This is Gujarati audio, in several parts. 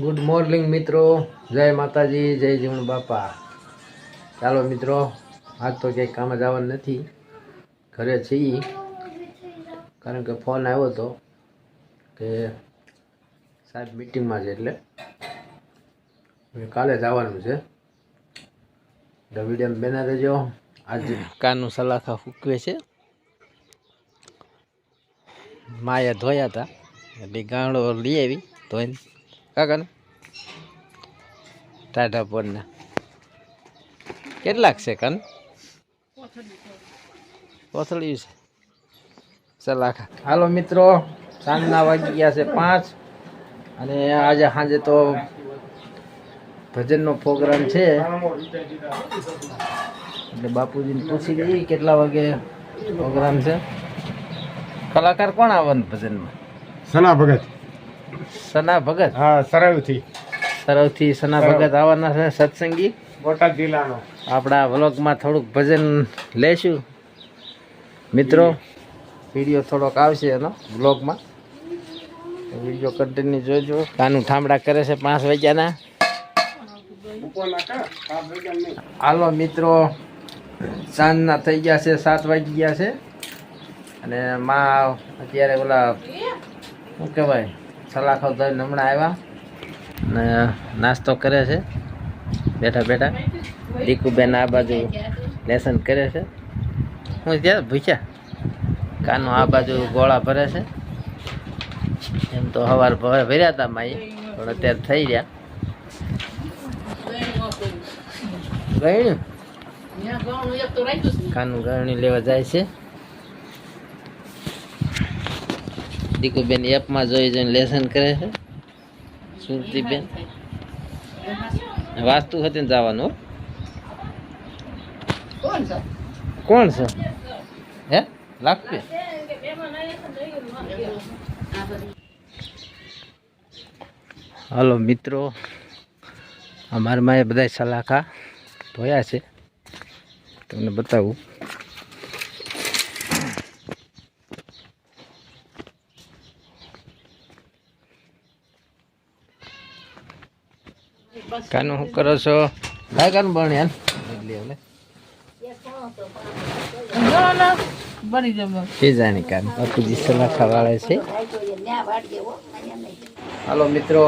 ગુડ મોર્નિંગ મિત્રો. જય માતાજી, જય જીવણ બાપા. ચાલો, મિત્રો, આજ તો ક્યાંય કામ જવાનું નથી. ઘરે છીએ. કારણ કે ફોન આવ્યો હતો કે સાહેબ મિટિંગમાં છે એટલે. કાલે કાલે આવવાનું છે. વીડિયો બેના રહેજો. આજે કાનનું સલાખા ફૂકવે છે. માયા ધોયા હતા. એટલે ગાંડો લઈ આવી ધોઈને. કાકા ટાટા પોરના. કેટલાક છે કન? કોથળી છે. સલાખા હાલો મિત્રો. સાંજના વાગી ગયા છે પાંચ. અને આજે સાંજે તો ભજનનો પ્રોગ્રામ છે. એટલે બાપુજીને પૂછી લઈએ કેટલા વાગે પ્રોગ્રામ છે. કલાકાર કોણ આવવાનું ભજનમાં? સના ભગત. સના ભગત? હા સરાવથી સરવથી સના ભગત આવવાના છે સત્સંગી? બોટાદ જિલ્લાનો. આપણા વ્લોગમાં થોડુંક ભજન લેશું. મિત્રો વીડિયો થોડોક આવશે એનો વ્લોગમાં. વીડિયો કન્ટિન્યુ જોજો. કાનું ઠામડા કરે છે પાંચ વાગ્યાના. હાલો મિત્રો સાંજના થઈ ગયા છે સાત વાગી ગયા છે. અને માં અત્યારે ઓલા શું કહેવાય? સલાખો ધોઈને હમણાં આવ્યા ને નાસ્તો કરે છે. બેઠા બેઠા. દીકુબેન આ બાજુ લેસન કરે છે. હું ત્યાં ભૂખ્યા. કાનો આ બાજુ ગોળા ભરે છે. એમ તો સવાર ભર્યા હતા માઈ પણ અત્યારે થઈ ગયા ગણ્યું કાનું ગરણી લેવા જાય છે. દીકુબેન એપમાં જોઈ જોઈને લેસન કરે છે. સુરતીબેન વાસ્તુ હતી ને જવાનું કોણ છે? હે? લાગશે હાલો મિત્રો અમારા એ બધા સલાહકા ધોયા છે. તમને બતાવું. કાનું શું કરો છો? ભાઈ કાનું બને યાર એ જાણી કાન બાપુજી સલાખા વાળે છે. હાલો મિત્રો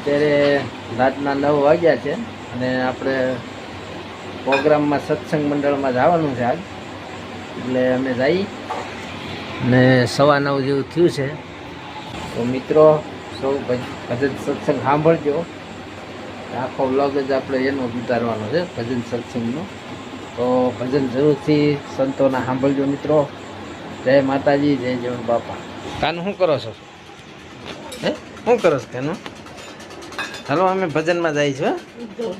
અત્યારે રાતના નવ વાગ્યા છે અને આપણે પ્રોગ્રામમાં સત્સંગ મંડળમાં જવાનું છે આજ. એટલે અમે જઈ ને સવા નવ જેવું થયું છે. તો મિત્રો સૌ ભજન સત્સંગ સાંભળજો. આખો વ્લોગ જ આપણે એનો જ ઉતારવાનો છે ભજન સત્સંગનો. તો ભજન જરૂરથી સંતોના સાંભળજો મિત્રો. જય માતાજી જય જવન બાપા. કાનું શું કરો છો? હે? શું કરો છો કાનું? હાલો અમે ભજનમાં જાય છો હો.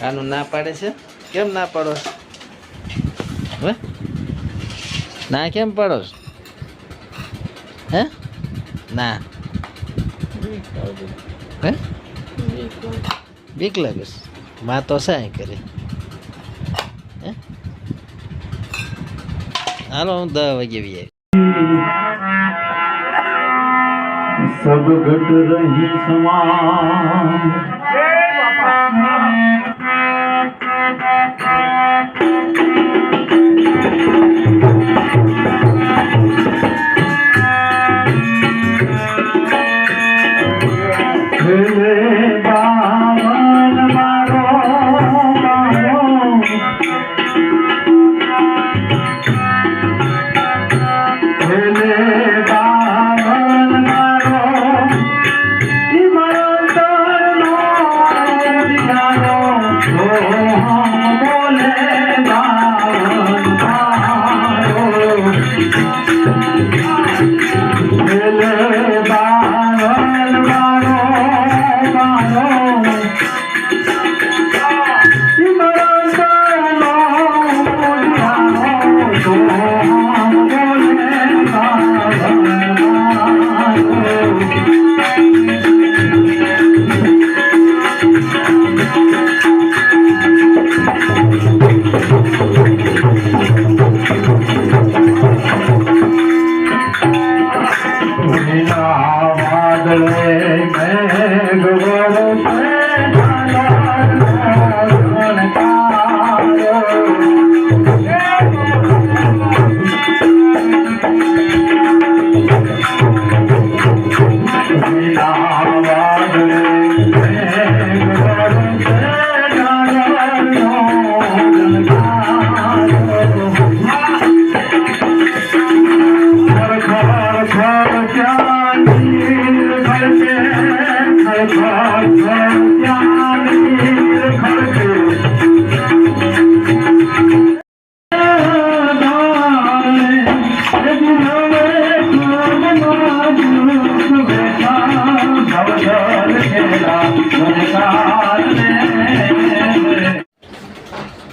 કાનું ના પાડે છે? કેમ ના પાડો છો? હે? ના કેમ પાડો છો? હે? ના. હે? બીક લાગે માં તો છે કરી હાલો હું દસ વાગે બી સબ ઘટ રહી સમાન. વાદળે મેઘ વરસે.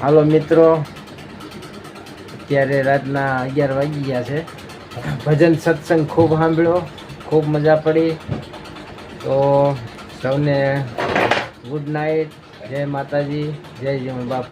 હાલો મિત્રો, અત્યારે રાતના અગિયાર વાગી ગયા છે. ભજન સત્સંગ ખૂબ સાંભળ્યો, ખૂબ મજા પડી. તો સૌને ગુડ નાઇટ જય માતાજી, જય જય બાપા.